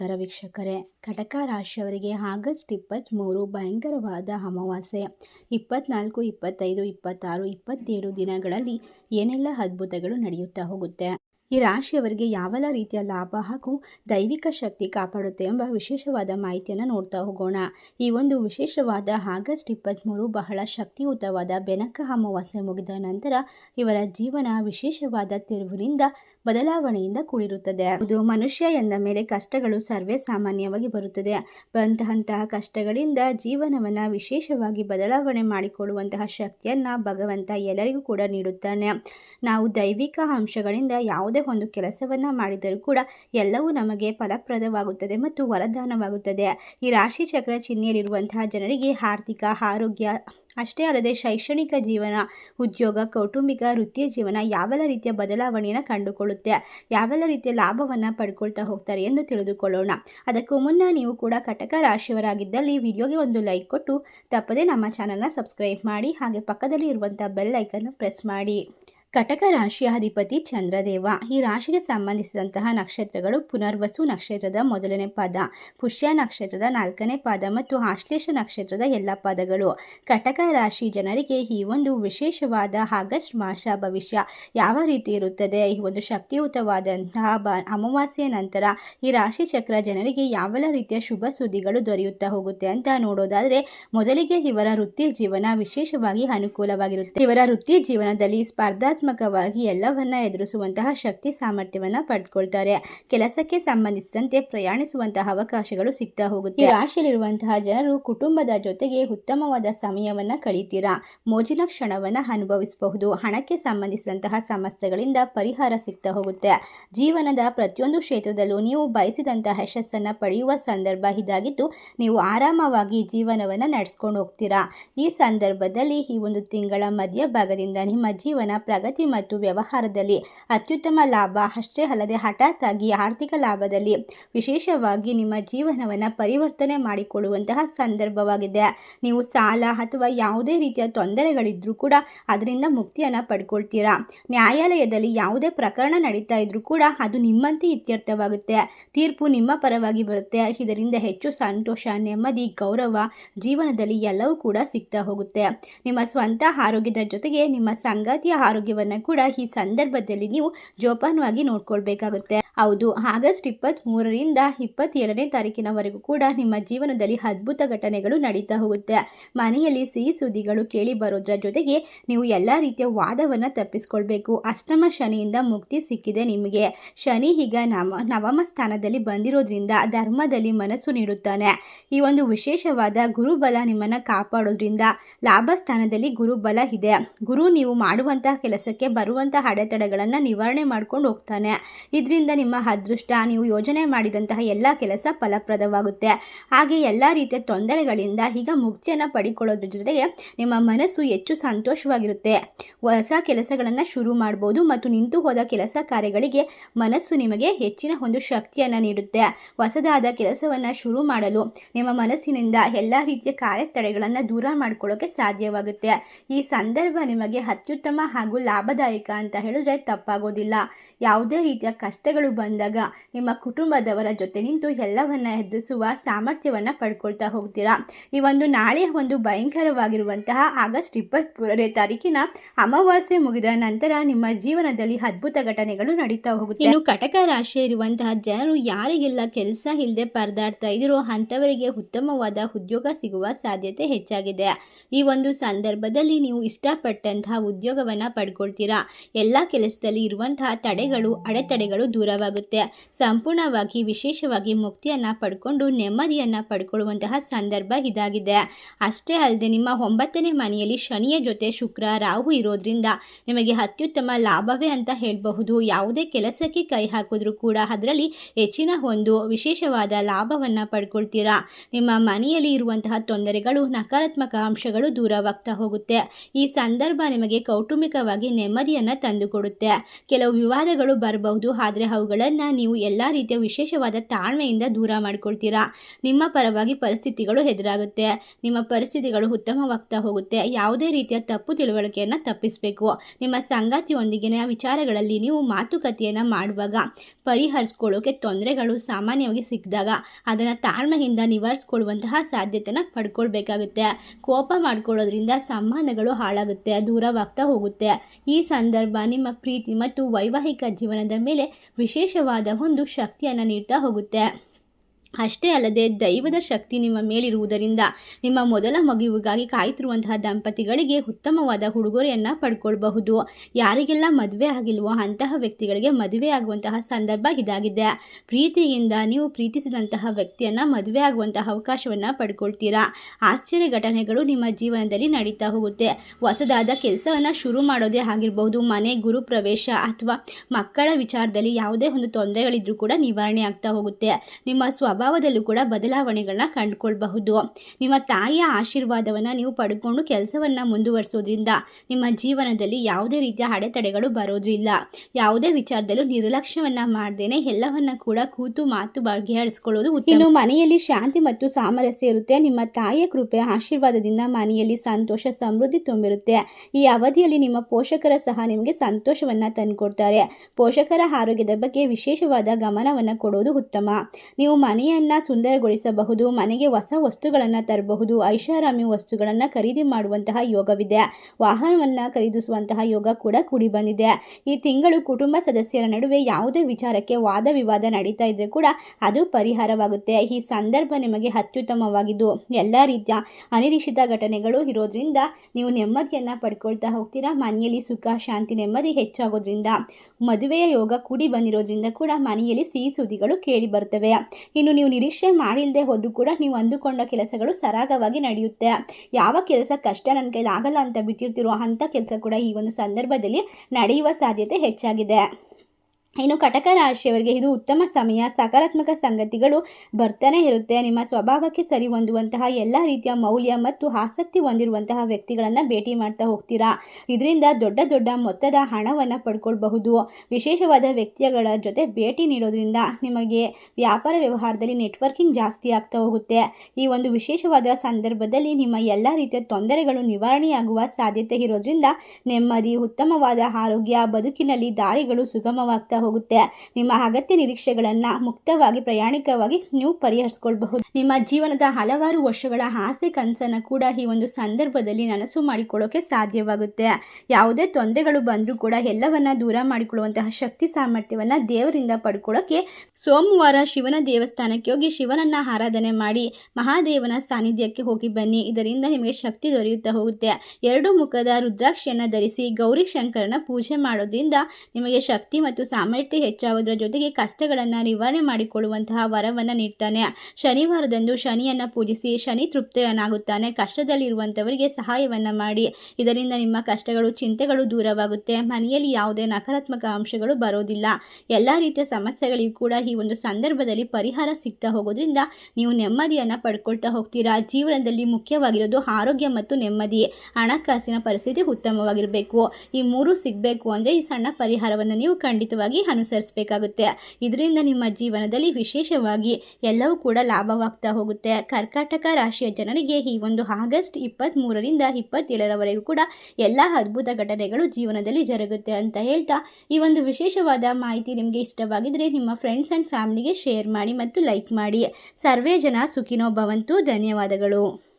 ನಮಸ್ಕಾರ ವೀಕ್ಷಕರೇ. ಕಟಕ ರಾಶಿಯವರಿಗೆ ಆಗಸ್ಟ್ ಇಪ್ಪತ್ತ್ಮೂರು ಭಯಂಕರವಾದ ಅಮಾವಾಸ್ಯೆ. ಇಪ್ಪತ್ನಾಲ್ಕು, ಇಪ್ಪತ್ತೈದು, ಇಪ್ಪತ್ತಾರು, ಇಪ್ಪತ್ತೇಳು ದಿನಗಳಲ್ಲಿ ಏನೆಲ್ಲ ಅದ್ಭುತಗಳು ನಡೆಯುತ್ತಾ ಹೋಗುತ್ತೆ? ಈ ರಾಶಿಯವರಿಗೆ ಯಾವೆಲ್ಲ ರೀತಿಯ ಲಾಭ ಹಾಗೂ ದೈವಿಕ ಶಕ್ತಿ ಕಾಪಾಡುತ್ತೆ ಎಂಬ ವಿಶೇಷವಾದ ಮಾಹಿತಿಯನ್ನು ನೋಡ್ತಾ ಹೋಗೋಣ. ಈ ಒಂದು ವಿಶೇಷವಾದ ಆಗಸ್ಟ್ ಇಪ್ಪತ್ತ್ಮೂರು ಬಹಳ ಶಕ್ತಿಯುತವಾದ ಬೆನಕ ಅಮಾವಾಸ್ಯೆ ಮುಗಿದ ನಂತರ ಇವರ ಜೀವನ ವಿಶೇಷವಾದ ತಿರುವಿನಿಂದ ಬದಲಾವಣೆಯಿಂದ ಕೂಡಿರುತ್ತದೆ. ಇದು ಮನುಷ್ಯ ಎಂದ ಮೇಲೆ ಕಷ್ಟಗಳು ಸರ್ವೇ ಸಾಮಾನ್ಯವಾಗಿ ಬರುತ್ತದೆ. ಬಂತಹಂತಹ ಕಷ್ಟಗಳಿಂದ ಜೀವನವನ್ನು ವಿಶೇಷವಾಗಿ ಬದಲಾವಣೆ ಮಾಡಿಕೊಳ್ಳುವಂತಹ ಶಕ್ತಿಯನ್ನು ಭಗವಂತ ಎಲ್ಲರಿಗೂ ಕೂಡ ನೀಡುತ್ತಾನೆ. ನಾವು ದೈವಿಕ ಅಂಶಗಳಿಂದ ಯಾವುದೇ ಒಂದು ಕೆಲಸವನ್ನು ಮಾಡಿದರೂ ಕೂಡ ಎಲ್ಲವೂ ನಮಗೆ ಫಲಪ್ರದವಾಗುತ್ತದೆ ಮತ್ತು ವರದಾನವಾಗುತ್ತದೆ. ಈ ರಾಶಿ ಚಕ್ರ ಚಿಹ್ನೆಯಲ್ಲಿರುವಂತಹ ಜನರಿಗೆ ಆರ್ಥಿಕ, ಆರೋಗ್ಯ ಅಷ್ಟೇ ಅಲ್ಲದೆ ಶೈಕ್ಷಣಿಕ ಜೀವನ, ಉದ್ಯೋಗ, ಕೌಟುಂಬಿಕ, ವೃತ್ತಿಯ ಜೀವನ ಯಾವೆಲ್ಲ ರೀತಿಯ ಬದಲಾವಣೆಯನ್ನು ಕಂಡುಕೊಳ್ಳುತ್ತೆ, ಯಾವೆಲ್ಲ ರೀತಿಯ ಲಾಭವನ್ನು ಪಡ್ಕೊಳ್ತಾ ಹೋಗ್ತಾರೆ ಎಂದು ತಿಳಿದುಕೊಳ್ಳೋಣ. ಅದಕ್ಕೂ ಮುನ್ನ ನೀವು ಕೂಡ ಕಟಕ ರಾಶಿಯವರಾಗಿದ್ದಲ್ಲಿ ವಿಡಿಯೋಗೆ ಒಂದು ಲೈಕ್ ಕೊಟ್ಟು ತಪ್ಪದೇ ನಮ್ಮ ಚಾನಲ್ನ ಸಬ್ಸ್ಕ್ರೈಬ್ ಮಾಡಿ ಹಾಗೆ ಪಕ್ಕದಲ್ಲಿ ಇರುವಂಥ ಬೆಲ್ ಐಕನ್ನು ಪ್ರೆಸ್ ಮಾಡಿ. ಕಟಕ ರಾಶಿಯ ಅಧಿಪತಿ ಚಂದ್ರದೇವ. ಈ ರಾಶಿಗೆ ಸಂಬಂಧಿಸಿದಂತಹ ನಕ್ಷತ್ರಗಳು ಪುನರ್ವಸು ನಕ್ಷತ್ರದ ಮೊದಲನೇ ಪದ, ಪುಷ್ಯ ನಕ್ಷತ್ರದ ನಾಲ್ಕನೇ ಪದ ಮತ್ತು ಆಶ್ಲೇಷ ನಕ್ಷತ್ರದ ಎಲ್ಲ ಪದಗಳು. ಕಟಕ ರಾಶಿ ಜನರಿಗೆ ಈ ಒಂದು ವಿಶೇಷವಾದ ಆಗಸ್ಟ್ ಮಾಸ ಭವಿಷ್ಯ ಯಾವ ರೀತಿ ಇರುತ್ತದೆ? ಈ ಒಂದು ಶಕ್ತಿಯುತವಾದಂತಹ ಬ ಅಮಾವಾಸ್ಯೆಯ ನಂತರ ಈ ರಾಶಿ ಚಕ್ರ ಜನರಿಗೆ ಯಾವೆಲ್ಲ ರೀತಿಯ ಶುಭ ಸುದ್ದಿಗಳು ದೊರೆಯುತ್ತಾ ಹೋಗುತ್ತೆ ಅಂತ ನೋಡೋದಾದರೆ, ಮೊದಲಿಗೆ ಇವರ ವೃತ್ತಿ ಜೀವನ ವಿಶೇಷವಾಗಿ ಅನುಕೂಲವಾಗಿರುತ್ತೆ. ಇವರ ವೃತ್ತಿ ಜೀವನದಲ್ಲಿ ಸ್ಪರ್ಧಾ ಸ್ಪರ್ಧಾತ್ಮಕವಾಗಿ ಎಲ್ಲವನ್ನ ಎದುರಿಸುವಂತಹ ಶಕ್ತಿ ಸಾಮರ್ಥ್ಯವನ್ನ ಪಡ್ಕೊಳ್ತಾರೆ. ಕೆಲಸಕ್ಕೆ ಸಂಬಂಧಿಸಿದಂತೆ ಪ್ರಯಾಣಿಸುವಂತಹ ಅವಕಾಶಗಳು ಸಿಗ್ತಾ ಹೋಗುತ್ತೆ. ರಾಶಿಯಲ್ಲಿರುವಂತಹ ಜನರು ಕುಟುಂಬದ ಜೊತೆಗೆ ಉತ್ತಮವಾದ ಸಮಯವನ್ನ ಕಳೀತೀರಾ? ಮೋಜಿನ ಕ್ಷಣವನ್ನ ಅನುಭವಿಸಬಹುದು. ಹಣಕ್ಕೆ ಸಂಬಂಧಿಸಿದಂತಹ ಸಮಸ್ಯೆಗಳಿಂದ ಪರಿಹಾರ ಸಿಗ್ತಾ ಹೋಗುತ್ತೆ. ಜೀವನದ ಪ್ರತಿಯೊಂದು ಕ್ಷೇತ್ರದಲ್ಲೂ ನೀವು ಬಯಸಿದಂತಹ ಯಶಸ್ಸನ್ನ ಪಡೆಯುವ ಸಂದರ್ಭ ಇದಾಗಿದ್ದು, ನೀವು ಆರಾಮವಾಗಿ ಜೀವನವನ್ನ ನಡೆಸ್ಕೊಂಡು ಹೋಗ್ತೀರಾ? ಈ ಸಂದರ್ಭದಲ್ಲಿ ಈ ಒಂದು ತಿಂಗಳ ಮಧ್ಯಭಾಗದಿಂದ ನಿಮ್ಮ ಜೀವನ ಪ್ರಗತಿ ಪ್ರಗತಿ ಮತ್ತು ವ್ಯವಹಾರದಲ್ಲಿ ಅತ್ಯುತ್ತಮ ಲಾಭ. ಅಷ್ಟೇ ಅಲ್ಲದೆ ಹಠಾತ್ ಆಗಿ ಆರ್ಥಿಕ ಲಾಭದಲ್ಲಿ ವಿಶೇಷವಾಗಿ ನಿಮ್ಮ ಜೀವನವನ್ನು ಪರಿವರ್ತನೆ ಮಾಡಿಕೊಳ್ಳುವಂತಹ ಸಂದರ್ಭವಾಗಿದೆ. ನೀವು ಸಾಲ ಅಥವಾ ಯಾವುದೇ ರೀತಿಯ ತೊಂದರೆಗಳಿದ್ರೂ ಕೂಡ ಅದರಿಂದ ಮುಕ್ತಿಯನ್ನು ಪಡ್ಕೊಳ್ತೀರಾ? ನ್ಯಾಯಾಲಯದಲ್ಲಿ ಯಾವುದೇ ಪ್ರಕರಣ ನಡೀತಾ ಇದ್ರೂ ಕೂಡ ಅದು ನಿಮ್ಮಂತೆ ಇತ್ಯರ್ಥವಾಗುತ್ತೆ. ತೀರ್ಪು ನಿಮ್ಮ ಪರವಾಗಿ ಬರುತ್ತೆ. ಇದರಿಂದ ಹೆಚ್ಚು ಸಂತೋಷ, ನೆಮ್ಮದಿ, ಗೌರವ ಜೀವನದಲ್ಲಿ ಎಲ್ಲವೂ ಕೂಡ ಸಿಗ್ತಾ ಹೋಗುತ್ತೆ. ನಿಮ್ಮ ಸ್ವಂತ ಆರೋಗ್ಯದ ಜೊತೆಗೆ ನಿಮ್ಮ ಸಂಗಾತಿಯ ಆರೋಗ್ಯವನ್ನು ಕೂಡ ಈ ಸಂದರ್ಭದಲ್ಲಿ ನೀವು ಜೋಪಾನವಾಗಿ ನೋಡ್ಕೊಳ್ಬೇಕಾಗುತ್ತೆ. ಹೌದು, ಆಗಸ್ಟ್ ಇಪ್ಪತ್ತ್ ಮೂರರಿಂದ ಇಪ್ಪತ್ತೇಳನೇ ತಾರೀಕಿನವರೆಗೂ ಕೂಡ ನಿಮ್ಮ ಜೀವನದಲ್ಲಿ ಅದ್ಭುತ ಘಟನೆಗಳು ನಡೀತಾ ಹೋಗುತ್ತೆ. ಮನೆಯಲ್ಲಿ ಸಿಹಿ ಸುದ್ದಿಗಳು ಕೇಳಿ ಬರೋದ್ರ ಜೊತೆಗೆ ನೀವು ಎಲ್ಲ ರೀತಿಯ ವಾದವನ್ನು ತಪ್ಪಿಸ್ಕೊಳ್ಬೇಕು. ಅಷ್ಟಮ ಶನಿಯಿಂದ ಮುಕ್ತಿ ಸಿಕ್ಕಿದೆ ನಿಮಗೆ. ಶನಿ ಈಗ ನವ, ನವಮ ಸ್ಥಾನದಲ್ಲಿ ಬಂದಿರೋದ್ರಿಂದ ಧರ್ಮದಲ್ಲಿ ಮನಸ್ಸು ನೀಡುತ್ತಾನೆ. ಈ ಒಂದು ವಿಶೇಷವಾದ ಗುರುಬಲ ನಿಮ್ಮನ್ನು ಕಾಪಾಡೋದ್ರಿಂದ ಲಾಭ ಸ್ಥಾನದಲ್ಲಿ ಗುರುಬಲ ಇದೆ. ಗುರು, ನೀವು ಮಾಡುವಂತಹ ಕೆಲಸಕ್ಕೆ ಬರುವಂತಹ ಅಡೆತಡೆಗಳನ್ನು ನಿವಾರಣೆ ಮಾಡ್ಕೊಂಡು ಹೋಗ್ತಾನೆ. ಇದರಿಂದ ನಿಮ್ಮ ಅದೃಷ್ಟ, ನೀವು ಯೋಜನೆ ಮಾಡಿದಂತಹ ಎಲ್ಲ ಕೆಲಸ ಫಲಪ್ರದವಾಗುತ್ತೆ. ಹಾಗೆ ಎಲ್ಲ ರೀತಿಯ ತೊಂದರೆಗಳಿಂದ ಈಗ ಮುಕ್ತಿಯನ್ನು ಪಡಿಕೊಳ್ಳೋದ್ರ ಜೊತೆಗೆ ನಿಮ್ಮ ಮನಸ್ಸು ಹೆಚ್ಚು ಸಂತೋಷವಾಗಿರುತ್ತೆ. ಹೊಸ ಕೆಲಸಗಳನ್ನು ಶುರು ಮಾಡ್ಬೋದು ಮತ್ತು ನಿಂತು ಹೋದ ಕೆಲಸ ಕಾರ್ಯಗಳಿಗೆ ಮನಸ್ಸು ನಿಮಗೆ ಹೆಚ್ಚಿನ ಒಂದು ಶಕ್ತಿಯನ್ನು ನೀಡುತ್ತೆ. ಹೊಸದಾದ ಕೆಲಸವನ್ನು ಶುರು ಮಾಡಲು ನಿಮ್ಮ ಮನಸ್ಸಿನಿಂದ ಎಲ್ಲ ರೀತಿಯ ಕಾರ್ಯತಡೆಗಳನ್ನು ದೂರ ಮಾಡ್ಕೊಳ್ಳೋಕೆ ಸಾಧ್ಯವಾಗುತ್ತೆ. ಈ ಸಂದರ್ಭ ನಿಮಗೆ ಅತ್ಯುತ್ತಮ ಹಾಗೂ ಲಾಭದಾಯಕ ಅಂತ ಹೇಳಿದ್ರೆ ತಪ್ಪಾಗೋದಿಲ್ಲ. ಯಾವುದೇ ರೀತಿಯ ಕಷ್ಟಗಳು ಬಂದಾಗ ನಿಮ್ಮ ಕುಟುಂಬದವರ ಜೊತೆ ನಿಂತು ಎಲ್ಲವನ್ನ ಎದುರಿಸುವ ಸಾಮರ್ಥ್ಯವನ್ನು ಪಡ್ಕೊಳ್ತಾ ಹೋಗ್ತೀರಾ? ಈ ಒಂದು ನಾಳೆ ಒಂದು ಭಯಂಕರವಾಗಿರುವಂತಹ ಆಗಸ್ಟ್ ಇಪ್ಪತ್ತ್ಮೂರನೇ ತಾರೀಕಿನ ಅಮಾವಾಸ್ಯೆ ಮುಗಿದ ನಂತರ ನಿಮ್ಮ ಜೀವನದಲ್ಲಿ ಅದ್ಭುತ ಘಟನೆಗಳು ನಡೀತಾ ಹೋಗುತ್ತೆ. ಇನ್ನು ಕಟಕ ರಾಶಿ ಇರುವಂತಹ ಜನರು ಯಾರಿಗೆಲ್ಲ ಕೆಲಸ ಇಲ್ಲದೆ ಪರದಾಡ್ತಾ ಇದಿರೋ ಅಂಥವರಿಗೆ ಉತ್ತಮವಾದ ಉದ್ಯೋಗ ಸಿಗುವ ಸಾಧ್ಯತೆ ಹೆಚ್ಚಾಗಿದೆ. ಈ ಒಂದು ಸಂದರ್ಭದಲ್ಲಿ ನೀವು ಇಷ್ಟಪಟ್ಟಂತಹ ಉದ್ಯೋಗವನ್ನು ಪಡ್ಕೊಳ್ತೀರಾ ಎಲ್ಲ ಕೆಲಸದಲ್ಲಿ ಇರುವಂತಹ ತಡೆಗಳು, ಅಡೆತಡೆಗಳು ದೂರವಾಗುತ್ತೆ. ಸಂಪೂರ್ಣವಾಗಿ, ವಿಶೇಷವಾಗಿ ಮುಕ್ತಿಯನ್ನು ಪಡ್ಕೊಂಡು, ನೆಮ್ಮದಿಯನ್ನು ಪಡ್ಕೊಳ್ಳುವಂತಹ ಸಂದರ್ಭ ಇದಾಗಿದೆ. ಅಷ್ಟೇ ಅಲ್ಲದೆ ನಿಮ್ಮ ಒಂಬತ್ತನೇ ಮನೆಯಲ್ಲಿ ಶನಿಯ ಜೊತೆ ಶುಕ್ರ, ರಾಹು ಇರೋದ್ರಿಂದ ನಿಮಗೆ ಅತ್ಯುತ್ತಮ ಲಾಭವೇ ಅಂತ ಹೇಳಬಹುದು. ಯಾವುದೇ ಕೆಲಸಕ್ಕೆ ಕೈ ಹಾಕಿದ್ರೂ ಕೂಡ ಅದರಲ್ಲಿ ಹೆಚ್ಚಿನ ಒಂದು ವಿಶೇಷವಾದ ಲಾಭವನ್ನು ಪಡ್ಕೊಳ್ತೀರಾ? ನಿಮ್ಮ ಮನೆಯಲ್ಲಿ ಇರುವಂತಹ ತೊಂದರೆಗಳು, ನಕಾರಾತ್ಮಕ ಅಂಶಗಳು ದೂರವಾಗ್ತಾ ಹೋಗುತ್ತೆ. ಈ ಸಂದರ್ಭ ನಿಮಗೆ ಕೌಟುಂಬಿಕವಾಗಿ ನೆಮ್ಮದಿಯನ್ನು ತಂದುಕೊಡುತ್ತೆ ಕೆಲವು ವಿವಾದಗಳು ಬರಬಹುದು, ಆದರೆ ಅವುಗಳನ್ನು ನೀವು ಎಲ್ಲ ರೀತಿಯ ವಿಶೇಷವಾದ ತಾಳ್ಮೆಯಿಂದ ದೂರ ಮಾಡ್ಕೊಳ್ತೀರಾ. ನಿಮ್ಮ ಪರವಾಗಿ ಪರಿಸ್ಥಿತಿಗಳು ಎದುರಾಗುತ್ತೆ. ನಿಮ್ಮ ಪರಿಸ್ಥಿತಿಗಳು ಉತ್ತಮವಾಗ್ತಾ ಹೋಗುತ್ತೆ. ಯಾವುದೇ ರೀತಿಯ ತಪ್ಪು ತಿಳುವಳಿಕೆಯನ್ನು ತಪ್ಪಿಸಬೇಕು. ನಿಮ್ಮ ಸಂಗಾತಿಯೊಂದಿಗಿನ ವಿಚಾರಗಳಲ್ಲಿ ನೀವು ಮಾತುಕತೆಯನ್ನು ಮಾಡುವಾಗ ಪರಿಹರಿಸ್ಕೊಳ್ಳೋಕೆ ತೊಂದರೆಗಳು ಸಾಮಾನ್ಯವಾಗಿ ಸಿಕ್ಕಿದಾಗ ಅದನ್ನು ತಾಳ್ಮೆಯಿಂದ ನಿವಾರಿಸ್ಕೊಳ್ಳುವಂತಹ ಸಾಧ್ಯತೆನ ಪಡ್ಕೊಳ್ಬೇಕಾಗುತ್ತೆ. ಕೋಪ ಮಾಡ್ಕೊಳ್ಳೋದ್ರಿಂದ ಸಂಬಂಧಗಳು ಹಾಳಾಗುತ್ತೆ, ದೂರವಾಗ್ತಾ ಹೋಗುತ್ತೆ. ಈ ಸಂದರ್ಭ ನಿಮ್ಮ ಪ್ರೀತಿ ಮತ್ತು ವೈವಾಹಿಕ ಜೀವನದ ಮೇಲೆ ವಿಶೇಷವಾದ ಒಂದು ಶಕ್ತಿಯನ್ನು ನೀಡ್ತಾ ಹೋಗುತ್ತೆ. ಅಷ್ಟೇ ಅಲ್ಲದೆ ದೈವದ ಶಕ್ತಿ ನಿಮ್ಮ ಮೇಲಿರುವುದರಿಂದ ನಿಮ್ಮ ಮೊದಲ ಮಗುವಿಗಾಗಿ ಕಾಯ್ತಿರುವಂತಹ ದಂಪತಿಗಳಿಗೆ ಉತ್ತಮವಾದ ಉಡುಗೊರೆಯನ್ನು ಪಡ್ಕೊಳ್ಬಹುದು. ಯಾರಿಗೆಲ್ಲ ಮದುವೆ ಆಗಿಲ್ವೋ ಅಂತಹ ವ್ಯಕ್ತಿಗಳಿಗೆ ಮದುವೆ ಆಗುವಂತಹ ಸಂದರ್ಭ ಇದಾಗಿದೆ. ಪ್ರೀತಿಯಿಂದ ನೀವು ಪ್ರೀತಿಸಿದಂತಹ ವ್ಯಕ್ತಿಯನ್ನು ಮದುವೆ ಆಗುವಂತಹ ಅವಕಾಶವನ್ನು ಪಡ್ಕೊಳ್ತೀರಾ? ಆಶ್ಚರ್ಯ ಘಟನೆಗಳು ನಿಮ್ಮ ಜೀವನದಲ್ಲಿ ನಡೀತಾ ಹೋಗುತ್ತೆ. ಹೊಸದಾದ ಕೆಲಸವನ್ನು ಶುರು ಮಾಡೋದೇ ಆಗಿರಬಹುದು, ಮನೆ, ಗುರು ಪ್ರವೇಶ ಅಥವಾ ಮಕ್ಕಳ ವಿಚಾರದಲ್ಲಿ ಯಾವುದೇ ಒಂದು ತೊಂದರೆಗಳಿದ್ರೂ ಕೂಡ ನಿವಾರಣೆ ಆಗ್ತಾ ಹೋಗುತ್ತೆ. ನಿಮ್ಮ ಸ್ವಭಾವ ಸ್ವಭಾವದಲ್ಲೂ ಕೂಡ ಬದಲಾವಣೆಗಳನ್ನ ಕಂಡುಕೊಳ್ಬಹುದು. ನಿಮ್ಮ ತಾಯಿಯ ಆಶೀರ್ವಾದವನ್ನು ನೀವು ಪಡ್ಕೊಂಡು ಕೆಲಸವನ್ನು ಮುಂದುವರಿಸೋದ್ರಿಂದ ನಿಮ್ಮ ಜೀವನದಲ್ಲಿ ಯಾವುದೇ ರೀತಿಯ ಅಡೆತಡೆಗಳು ಬರೋದಿಲ್ಲ ಯಾವುದೇ ವಿಚಾರದಲ್ಲೂ ನಿರ್ಲಕ್ಷ್ಯವನ್ನು ಮಾಡ್ದೇನೆ ಎಲ್ಲವನ್ನ ಕೂಡ ಕೂತು ಮಾತು ಬಗೆಹರಿಸ್ಕೊಳ್ಳೋದು ಇನ್ನು ಮನೆಯಲ್ಲಿ ಶಾಂತಿ ಮತ್ತು ಸಾಮರಸ್ಯ ಇರುತ್ತೆ. ನಿಮ್ಮ ತಾಯಿಯ ಕೃಪೆ ಆಶೀರ್ವಾದದಿಂದ ಮನೆಯಲ್ಲಿ ಸಂತೋಷ, ಸಮೃದ್ಧಿ ತುಂಬಿರುತ್ತೆ. ಈ ಅವಧಿಯಲ್ಲಿ ನಿಮ್ಮ ಪೋಷಕರ ಸಹ ನಿಮಗೆ ಸಂತೋಷವನ್ನು ತಂದುಕೊಡ್ತಾರೆ. ಪೋಷಕರ ಆರೋಗ್ಯದ ಬಗ್ಗೆ ವಿಶೇಷವಾದ ಗಮನವನ್ನು ಕೊಡೋದು ಉತ್ತಮ. ನೀವು ಮನೆಯ ಮನೆಯನ್ನು ಸುಂದರಗೊಳಿಸಬಹುದು, ಮನೆಗೆ ಹೊಸ ವಸ್ತುಗಳನ್ನು ತರಬಹುದು, ಐಷಾರಾಮಿ ವಸ್ತುಗಳನ್ನು ಖರೀದಿ ಮಾಡುವಂತಹ ಯೋಗವಿದೆ. ವಾಹನವನ್ನು ಖರೀದಿಸುವಂತಹ ಯೋಗ ಕೂಡ ಕೂಡಿ ಬಂದಿದೆ. ಈ ತಿಂಗಳು ಕುಟುಂಬ ಸದಸ್ಯರ ನಡುವೆ ಯಾವುದೇ ವಿಚಾರಕ್ಕೆ ವಾದ ವಿವಾದ ನಡೀತಾ ಇದ್ರೆ ಕೂಡ ಅದು ಪರಿಹಾರವಾಗುತ್ತೆ. ಈ ಸಂದರ್ಭ ನಿಮಗೆ ಅತ್ಯುತ್ತಮವಾಗಿದ್ದು, ಎಲ್ಲ ರೀತಿಯ ಅನಿರೀಕ್ಷಿತ ಘಟನೆಗಳು ಇರೋದ್ರಿಂದ ನೀವು ನೆಮ್ಮದಿಯನ್ನು ಪಡ್ಕೊಳ್ತಾ ಹೋಗ್ತೀರಾ? ಮನೆಯಲ್ಲಿ ಸುಖ, ಶಾಂತಿ, ನೆಮ್ಮದಿ ಹೆಚ್ಚಾಗೋದ್ರಿಂದ ಮದುವೆಯ ಯೋಗ ಕೂಡಿ ಬಂದಿರೋದ್ರಿಂದ ಕೂಡ ಮನೆಯಲ್ಲಿ ಸಿಹಿ ಸುದ್ದಿಗಳು ಕೇಳಿ ಬರ್ತವೆ. ಇನ್ನು ನೀವು ನಿರೀಕ್ಷೆ ಮಾಡಿಲ್ಲದೆ ಹೋದರೂ ಕೂಡ ನೀವು ಅಂದುಕೊಂಡ ಕೆಲಸಗಳು ಸರಾಗವಾಗಿ ನಡೆಯುತ್ತೆ. ಯಾವ ಕೆಲಸ ಕಷ್ಟ ನನ್ನ ಕೈಲಾಗಲ್ಲ ಅಂತ ಬಿಟ್ಟಿರ್ತಿರೋ ಅಂಥ ಕೆಲಸ ಕೂಡ ಈ ಒಂದು ಸಂದರ್ಭದಲ್ಲಿ ನಡೆಯುವ ಸಾಧ್ಯತೆ ಹೆಚ್ಚಾಗಿದೆ. ಇನ್ನು ಕಟಕ ರಾಶಿಯವರಿಗೆ ಇದು ಉತ್ತಮ ಸಮಯ. ಸಕಾರಾತ್ಮಕ ಸಂಗತಿಗಳು ಬರ್ತಾನೆ ಇರುತ್ತೆ. ನಿಮ್ಮ ಸ್ವಭಾವಕ್ಕೆ ಸರಿ ಹೊಂದುವಂತಹ ಎಲ್ಲ ರೀತಿಯ ಮೌಲ್ಯ ಮತ್ತು ಆಸಕ್ತಿ ಹೊಂದಿರುವಂತಹ ವ್ಯಕ್ತಿಗಳನ್ನು ಭೇಟಿ ಮಾಡ್ತಾ ಹೋಗ್ತೀರಾ? ಇದರಿಂದ ದೊಡ್ಡ ದೊಡ್ಡ ಮೊತ್ತದ ಹಣವನ್ನು ಪಡ್ಕೊಳ್ಬಹುದು. ವಿಶೇಷವಾದ ವ್ಯಕ್ತಿಗಳ ಜೊತೆ ಭೇಟಿ ನೀಡೋದ್ರಿಂದ ನಿಮಗೆ ವ್ಯಾಪಾರ ವ್ಯವಹಾರದಲ್ಲಿ ನೆಟ್ವರ್ಕಿಂಗ್ ಜಾಸ್ತಿ ಆಗ್ತಾ ಹೋಗುತ್ತೆ. ಈ ಒಂದು ವಿಶೇಷವಾದ ಸಂದರ್ಭದಲ್ಲಿ ನಿಮ್ಮ ಎಲ್ಲ ರೀತಿಯ ತೊಂದರೆಗಳು ನಿವಾರಣೆಯಾಗುವ ಸಾಧ್ಯತೆ ಇರೋದ್ರಿಂದ ನೆಮ್ಮದಿ, ಉತ್ತಮವಾದ ಆರೋಗ್ಯ, ಬದುಕಿನಲ್ಲಿ ದಾರಿಗಳು ಸುಗಮವಾಗ್ತಾ ಹೋಗುತ್ತೆ. ನಿಮ್ಮ ಅಗತ್ಯ ನಿರೀಕ್ಷೆಗಳನ್ನ ಮುಕ್ತವಾಗಿ, ಪ್ರಯಾಣಿಕವಾಗಿ ನೀವು ಪರಿಹರಿಸ್ಕೊಳ್ಬಹುದು. ನಿಮ್ಮ ಜೀವನದ ಹಲವಾರು ವರ್ಷಗಳ ಆಸೆ, ಕನಸನ್ನ ಕೂಡ ಈ ಒಂದು ಸಂದರ್ಭದಲ್ಲಿ ನನಸು ಮಾಡಿಕೊಳ್ಳೋಕೆ ಸಾಧ್ಯವಾಗುತ್ತೆ. ಯಾವುದೇ ತೊಂದರೆಗಳು ಬಂದರೂ ಕೂಡ ಎಲ್ಲವನ್ನ ದೂರ ಮಾಡಿಕೊಳ್ಳುವಂತಹ ಶಕ್ತಿ, ಸಾಮರ್ಥ್ಯವನ್ನ ದೇವರಿಂದ ಪಡ್ಕೊಳ್ಳೋಕೆ ಸೋಮವಾರ ಶಿವನ ದೇವಸ್ಥಾನಕ್ಕೆ ಹೋಗಿ ಶಿವನನ್ನ ಆರಾಧನೆ ಮಾಡಿ, ಮಹಾದೇವನ ಸಾನ್ನಿಧ್ಯಕ್ಕೆ ಹೋಗಿ ಬನ್ನಿ. ಇದರಿಂದ ನಿಮಗೆ ಶಕ್ತಿ ದೊರೆಯುತ್ತಾ ಹೋಗುತ್ತೆ. ಎರಡು ಮುಖದ ರುದ್ರಾಕ್ಷಿಯನ್ನ ಧರಿಸಿ ಗೌರಿ ಶಂಕರನ ಪೂಜೆ ಮಾಡೋದ್ರಿಂದ ನಿಮಗೆ ಶಕ್ತಿ ಮತ್ತು ಸಾಮ ಸಾಮರ್ಥ್ಯ ಹೆಚ್ಚಾಗೋದ್ರ ಜೊತೆಗೆ ಕಷ್ಟಗಳನ್ನು ನಿವಾರಣೆ ಮಾಡಿಕೊಳ್ಳುವಂತಹ ವರವನ್ನು ನೀಡ್ತಾನೆ. ಶನಿವಾರದಂದು ಶನಿಯನ್ನು ಪೂಜಿಸಿ ಶನಿ ತೃಪ್ತನಾಗುತ್ತಾನೆ. ಕಷ್ಟದಲ್ಲಿರುವಂಥವರಿಗೆ ಸಹಾಯವನ್ನು ಮಾಡಿ. ಇದರಿಂದ ನಿಮ್ಮ ಕಷ್ಟಗಳು, ಚಿಂತೆಗಳು ದೂರವಾಗುತ್ತೆ. ಮನೆಯಲ್ಲಿ ಯಾವುದೇ ನಕಾರಾತ್ಮಕ ಅಂಶಗಳು ಬರೋದಿಲ್ಲ. ಎಲ್ಲ ರೀತಿಯ ಸಮಸ್ಯೆಗಳಿಗೂ ಕೂಡ ಈ ಒಂದು ಸಂದರ್ಭದಲ್ಲಿ ಪರಿಹಾರ ಸಿಗ್ತಾ ಹೋಗೋದ್ರಿಂದ ನೀವು ನೆಮ್ಮದಿಯನ್ನು ಪಡ್ಕೊಳ್ತಾ ಹೋಗ್ತೀರಾ. ಜೀವನದಲ್ಲಿ ಮುಖ್ಯವಾಗಿರೋದು ಆರೋಗ್ಯ ಮತ್ತು ನೆಮ್ಮದಿ. ಹಣಕಾಸಿನ ಪರಿಸ್ಥಿತಿ ಉತ್ತಮವಾಗಿರಬೇಕು. ಈ ಮೂರು ಸಿಗಬೇಕು ಅಂದರೆ ಈ ಸಣ್ಣ ಪರಿಹಾರವನ್ನು ನೀವು ಖಂಡಿತವಾಗಿ ಅನುಸರಿಸಬೇಕಾಗುತ್ತೆ. ಇದರಿಂದ ನಿಮ್ಮ ಜೀವನದಲ್ಲಿ ವಿಶೇಷವಾಗಿ ಎಲ್ಲವೂ ಕೂಡ ಲಾಭವಾಗ್ತಾ ಹೋಗುತ್ತೆ. ಕರ್ಕಾಟಕ ರಾಶಿಯ ಜನರಿಗೆ ಈ ಒಂದು ಆಗಸ್ಟ್ ಇಪ್ಪತ್ತ್ಮೂರರಿಂದ ಇಪ್ಪತ್ತೇಳರವರೆಗೂ ಕೂಡ ಎಲ್ಲ ಅದ್ಭುತ ಘಟನೆಗಳು ಜೀವನದಲ್ಲಿ ಜರುಗುತ್ತೆ ಅಂತ ಹೇಳ್ತಾ, ಈ ಒಂದು ವಿಶೇಷವಾದ ಮಾಹಿತಿ ನಿಮಗೆ ಇಷ್ಟವಾಗಿದ್ದರೆ ನಿಮ್ಮ ಫ್ರೆಂಡ್ಸ್ ಆ್ಯಂಡ್ ಫ್ಯಾಮಿಲಿಗೆ ಶೇರ್ ಮಾಡಿ ಮತ್ತು ಲೈಕ್ ಮಾಡಿ. ಸರ್ವೇ ಜನ ಸುಖಿನೋ ಭವಂತು. ಧನ್ಯವಾದಗಳು.